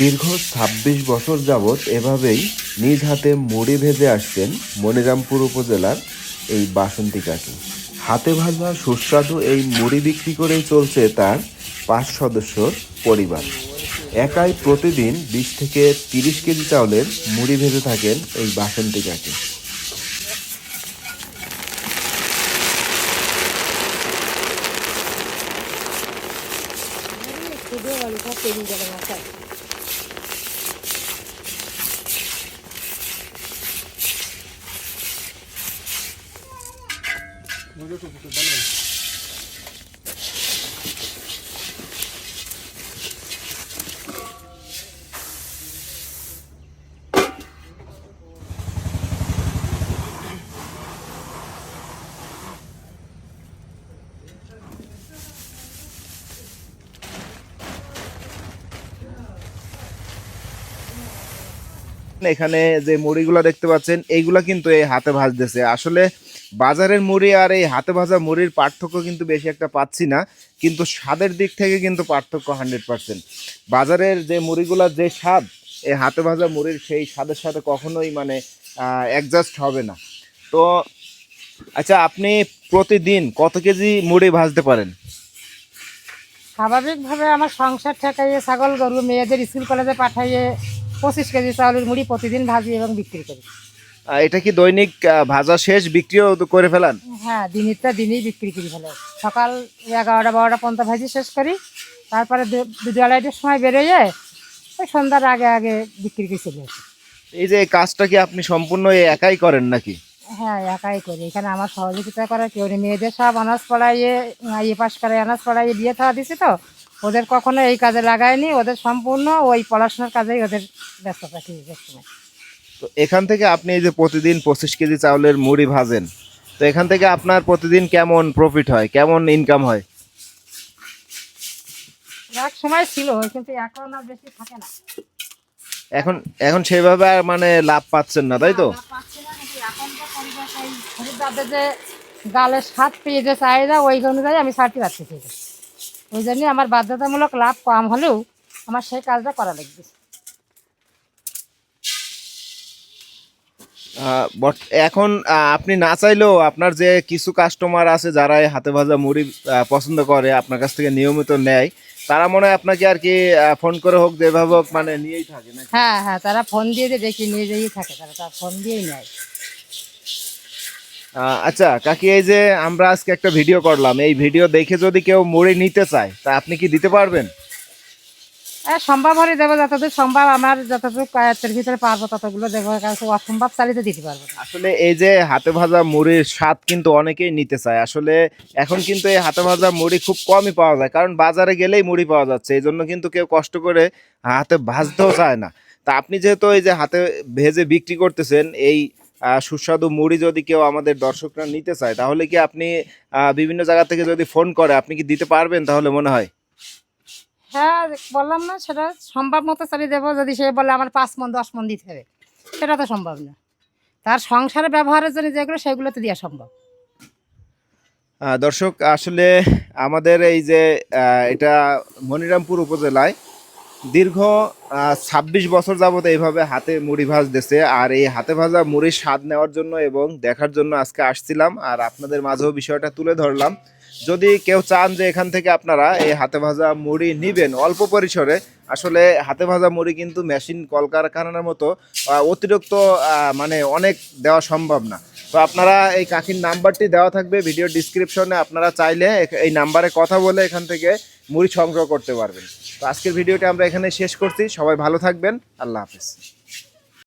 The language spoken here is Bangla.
দীর্ঘ ছাব্বিশ বছর যাবৎ এভাবেই নিজ হাতে মুড়ি ভেজে আসছেন মনিরামপুর উপজেলার এই বাসন্তী কাকি। হাতে ভাজা সুস্বাদু এই মুড়ি বিক্রি করেই চলছে তার পাঁচ সদস্যর পরিবার। একাই প্রতিদিন বিশ থেকে তিরিশ কেজি চাউলের মুড়ি ভেজে থাকেন এই বাসন্তী কাকি। এখানে যে মুড়িগুলো দেখতে পাচ্ছেন এইগুলা কিন্তু এই হাতে ভাজতেছে। আসলে বাজারের মুড়ি আর এই হাতে ভাজা মুড়ির পার্থক্য কিন্তু বেশি একটা পাচ্ছি না, কিন্তু স্বাদের দিক থেকে কিন্তু পার্থক্য হান্ড্রেড পার্সেন্ট। বাজারের যে মুড়িগুলোর যে স্বাদ, এই হাতে ভাজা মুড়ির সেই স্বাদের সাথে কখনোই মানে অ্যাডজাস্ট হবে না। তো আচ্ছা আপনি প্রতিদিন কত কেজি মুড়ি ভাজতে পারেন? স্বাভাবিকভাবে আমার সংসার ঠেকাইয়ে ছাগল গরু মেয়েদের স্কুল কলেজে পাঠাইয়ে পঁচিশ কেজি চাউলের মুড়ি প্রতিদিন ভাজি এবং বিক্রি করি। এটা কি দৈনিক ভাজা শেষ বিক্রিও করে ফেলান? হ্যাঁ দিনেরটা দিনেই বিক্রি করি ফেলে। সকাল এগারোটা বারোটা পর্যন্ত ভাজি শেষ করি। তারপরে দুটো আড়াইটার সময় বেরোয় ওই সন্ধ্যার আগে আগে বিক্রি করে চলে আসি। এই যে কাজটা কি আপনি সম্পূর্ণ একাই করেন নাকি? হ্যাঁ একাই করি। এখানে আমার সহযোগিতা করার কেউ নেই। মেয়েদের সব অনার্স পড়াইয়ে ইয়ে পাশ করে অনার্স পড়াইয়ে বিয়ে থাওয়া দিছি তো ওদের কখনো এই কাজে লাগায়নি। ওদের সম্পূর্ণ ওই পড়াশোনার কাজেই ওদের ব্যস্ত থাকি সবসময়। তো এখান থেকে আপনি এই যে প্রতিদিন পঁচিশ কেজি চাউলের মুড়ি ভাজেন তো এখান থেকে আপনার প্রতিদিন কেমন প্রফিট হয়? কেমন ইনকাম হয়? এক সময় ছিল কিন্তু এখন আর বেশি থাকে না। এখন এখন সেভাবে আর মানে লাভ পাচ্ছেন না তাই তো? লাভ পাচ্ছি এখন তো পরিবেশ এই খরিদ্দারদের যে গালের স্বাদ পেয়ে যে চাহিদা ওই অনুযায়ী আমি ছাড়তে পারছি সেটা ওই জন্যই আমার বাধ্যতামূলক লাভ কম হলেও আমার সেই কাজটা করা লাগবে। বট- এখন আপনি না চাইলেও আপনার যে কিছু কাস্টমার আছে যারা এই হাতে ভাজা মুড়ি পছন্দ করে আপনার কাছ থেকে নিয়মিত নেয় তারা মনে হয় আপনাকে আর কি ফোন করে হোক যেভাবে হোক মানে নিয়েই থাকে না হ্যাঁ হ্যাঁ তারা ফোন দিয়ে দেখি নিয়ে যেয়েই থাকে তারা তার ফোন দিয়েই নেয়। আচ্ছা কাকি এই যে আমরা আজকে একটা ভিডিও করলাম এই ভিডিও দেখে যদি কেউ মুড়ি নিতে চায় তা আপনি কি দিতে পারবেন? সম্ভব হলে দেবো, যতদূর সম্ভব আমার যতটুকু কায়ত্তের ভিতরে পারব ততগুলো দেবো অসম্ভব চালিয়ে দিতে পারব আসলে এই যে হাতে ভাজা মুড়ির স্বাদ কিন্তু অনেকেই নিতে চায়। আসলে এখন কিন্তু এই হাতে ভাজা মুড়ি খুব কমই পাওয়া যায়, কারণ বাজারে গেলেই মুড়ি পাওয়া যাচ্ছে। এই জন্য কিন্তু কেউ কষ্ট করে হাতে ভাজতেও চায় না। তা আপনি যেহেতু এই যে হাতে ভেজে বিক্রি করতেছেন, এই সুস্বাদু মুড়ি যদি কেউ আমাদের দর্শকরা নিতে চায়, তাহলে কি আপনি বিভিন্ন জায়গা থেকে যদি ফোন করে, আপনি কি দিতে পারবেন তাহলে মনে হয়? হ্যাঁ বললাম না, সেটা সম্ভব মতো চালিয়ে দেবো। যদি সে বলে আমার পাঁচ মন, দশ মন দিতে হবে, সেটা তো সম্ভব না। তার সংসারে ব্যবহারের জন্য যেগুলো সেগুলো তো দেওয়া সম্ভব। দর্শক, আসলে আমাদের এই যে এটা মনিরামপুর উপজেলায় দীর্ঘ ছাব্বিশ বছর যাবত এইভাবে হাতে মুড়ি ভাজতেছে। আর এই হাতে ভাজা মুড়ির স্বাদ নেওয়ার জন্য এবং দেখার জন্য আজকে আসছিলাম। আর আপনাদের মাঝেও বিষয়টা তুলে ধরলাম। যদি কেউ চান যে এখান থেকে আপনারা এই হাতে ভাজা মুড়ি নিবেন অল্প পরিসরে, আসলে হাতে ভাজা মুড়ি কিন্তু মেশিন, কলকারখানার মতো অতিরিক্ত মানে অনেক দেওয়া সম্ভব না। তো আপনারা এই কাকির নাম্বারটি দেওয়া থাকবে ভিডিও ডিসক্রিপশনে, আপনারা চাইলে এই নাম্বারে কথা বলে এখান থেকে মুড়ি সংগ্রহ করতে পারবেন। তো আজকের ভিডিওটা আমরা এখানে শেষ করছি, সবাই ভালো থাকবেন, আল্লাহ হাফেজ।